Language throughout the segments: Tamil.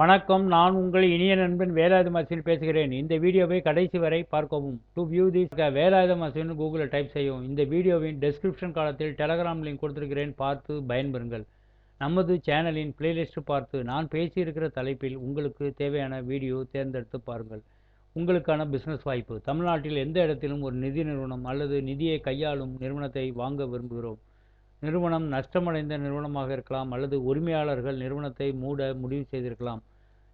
வணக்கம். நான் உங்கள் இனிய நண்பன் வேலாயுத மசின் பேசுகிறேன். இந்த வீடியோவை கடைசி வரை பார்க்கவும். To view this Velayutha Ashwin கூகுளில் டைப் செய்யவும். இந்த வீடியோவின் டெஸ்கிரிப்ஷன் காலத்தில் டெலகிராம் லிங்க் கொடுத்துருக்கிறேன். பார்த்து பயன்பெறுங்கள். நமது சேனலின் பிளேலிஸ்ட் பார்த்து நான் பேசியிருக்கிற தலைப்பில் உங்களுக்கு தேவையான வீடியோ தேர்ந்தெடுத்து பாருங்கள். உங்களுக்கான பிஸ்னஸ் வாய்ப்பு. தமிழ்நாட்டில் எந்த இடத்திலும் ஒரு நிதி நிறுவனம் அல்லது நிதியை கையாளும் நிறுவனத்தை வாங்க விரும்புகிறோம். நிறுவனம் நஷ்டமடைந்த நிறுவனமாக இருக்கலாம் அல்லது உரிமையாளர்கள் நிறுவனத்தை மூட முடிவு செய்திருக்கலாம்.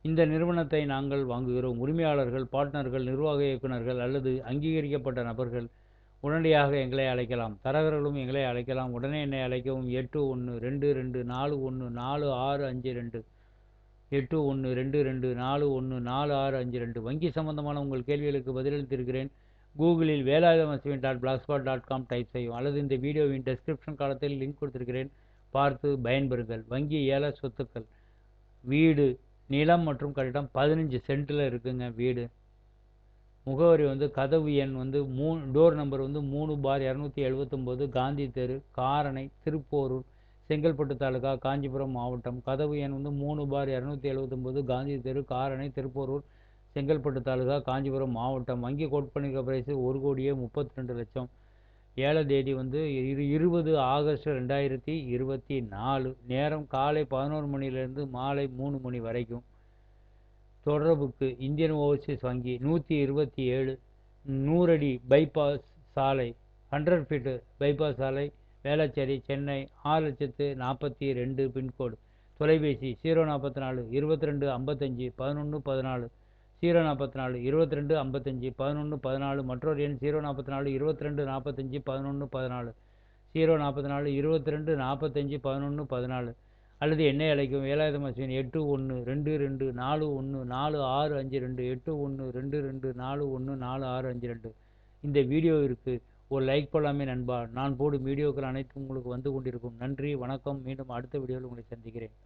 இந்த நிறுவனத்தை நாங்கள் வாங்குகிறோம். உரிமையாளர்கள் பார்ட்னர்கள் நிர்வாக இயக்குநர்கள் அல்லது அங்கீகரிக்கப்பட்ட நபர்கள் உடனடியாக எங்களை அழைக்கலாம். தரகர்களும் எங்களை அழைக்கலாம். உடனே என்னை அழைக்கவும் எட்டு ஒன்று ரெண்டு ரெண்டு நாலு ஒன்று நாலு ஆறு அஞ்சு ரெண்டு. எட்டு ஒன்று ரெண்டு ரெண்டு நாலு ஒன்று நாலு ஆறு அஞ்சு ரெண்டு. வங்கி சம்பந்தமான உங்கள் கேள்விகளுக்கு பதிலளித்திருக்கிறேன். கூகுளில் Velayutham Sivan dot blogspot dot com type செய்யும் அல்லது இந்த வீடியோவின் டெஸ்கிரிப்ஷன் காலத்தில் லிங்க் கொடுத்திருக்கிறேன். பார்த்து பயன்பெறுங்கள். வங்கி ஏல சொத்துக்கள். வீடு நிலம் மற்றும் கட்டிடம் பதினஞ்சு சென்ட்டில் இருக்குங்க வீடு. முகவரி வந்து கதவு எண் வந்து மூணு டோர் நம்பர் வந்து மூணு பார் இரநூத்தி எழுபத்தொம்போது காந்தி தெரு காரணை திருப்போரூர் செங்கல்பட்டு தாலுகா காஞ்சிபுரம் மாவட்டம். கதவு எண் வந்து மூணு பார் இரநூத்தி எழுபத்தொம்போது காந்தி தெரு காரணை திருப்போரூர் செங்கல்பட்டு தாலுகா காஞ்சிபுரம் மாவட்டம். வங்கி கோட் பிரைஸு ஒரு கோடியே முப்பத்தி ரெண்டு லட்சம். ஏழை தேதி வந்து இரு இருபது ஆகஸ்ட் ரெண்டாயிரத்தி இருபத்தி நாலு. நேரம் காலை பதினோரு மணிலேருந்து மாலை மூணு மணி வரைக்கும். தொடர்புக்கு இந்தியன் ஓவர்சீஸ் வங்கி நூற்றி இருபத்தி ஏழு. நூறடி பைபாஸ் சாலை ஹண்ட்ரட் ஃபீட்டு பைபாஸ் சாலை வேளச்சேரி சென்னை ஆறு லட்சத்து நாற்பத்தி ரெண்டு பின்கோடு. தொலைபேசி ஜீரோ நாற்பத்தி நாலு இருபத்தி ரெண்டு ஐம்பத்தஞ்சு பதினொன்று பதினாலு. ஜீரோ நாற்பத்தி நாலு இருபத்தி ரெண்டு ஐம்பத்தஞ்சு பதினொன்று பதினாலு மற்றொரு எண் ஜீரோ நாற்பத்தி நாலு இருபத்தி ரெண்டு நாற்பத்தஞ்சு பதினொன்று பதினாலு. ஜீரோ நாற்பத்தி நாலு இருபத்தி ரெண்டு நாற்பத்தஞ்சு பதினொன்று பதினாலு. அல்லது என்னை அழைக்கும் வேலாயுதம் அஸ்வின் எட்டு ஒன்று ரெண்டு ரெண்டு நாலு ஒன்று நாலு ஆறு அஞ்சு ரெண்டு எட்டு ஒன்று ரெண்டு ரெண்டு நாலு ஒன்று நாலு ஆறு அஞ்சு ரெண்டு. இந்த வீடியோவிற்கு ஒரு லைக் போடலாமே நண்பா. நான் போடும் வீடியோக்கள் அனைத்தும் உங்களுக்கு வந்து கொண்டிருக்கும். நன்றி வணக்கம். மீண்டும் அடுத்த வீடியோவில் உங்களை சந்திக்கிறேன்.